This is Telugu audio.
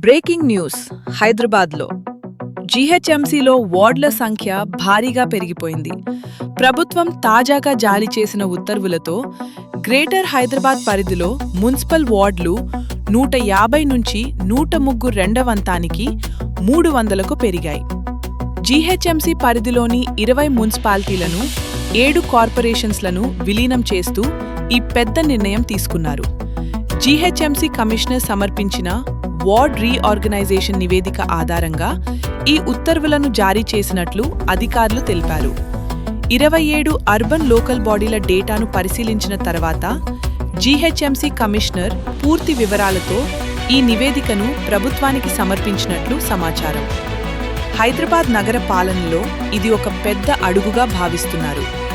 బ్రేకింగ్ న్యూస్ హైదరాబాద్లో. జీహెచ్ఎంసీలో వార్డుల సంఖ్య భారీగా పెరిగిపోయింది. ప్రభుత్వం తాజాగా జారీ చేసిన ఉత్తర్వులతో గ్రేటర్ హైదరాబాద్ పరిధిలో మున్సిపల్ వార్డులు నూట యాభై నుంచి నూట ముగ్గు రెండవంతానికి మూడు వందలకు పెరిగాయి. జీహెచ్ఎంసీ పరిధిలోని ఇరవై మున్సిపాలిటీలను ఏడు కార్పొరేషన్స్లను విలీనం చేస్తూ ఈ పెద్ద నిర్ణయం తీసుకున్నారు. జీహెచ్ఎంసీ కమిషనర్ సమర్పించిన వార్డ్ రీఆర్గనైజేషన్ నివేదిక ఆధారంగా ఈ ఉత్తర్వులను జారీ చేసినట్లు అధికారులు తెలిపారు. ఇరవై ఏడు అర్బన్ లోకల్ బాడీల డేటాను పరిశీలించిన తర్వాత జీహెచ్ఎంసీ కమిషనర్ పూర్తి వివరాలతో ఈ నివేదికను ప్రభుత్వానికి సమర్పించినట్లు సమాచారం. హైదరాబాద్ నగర పాలనలో ఇది ఒక పెద్ద అడుగుగా భావిస్తున్నారు.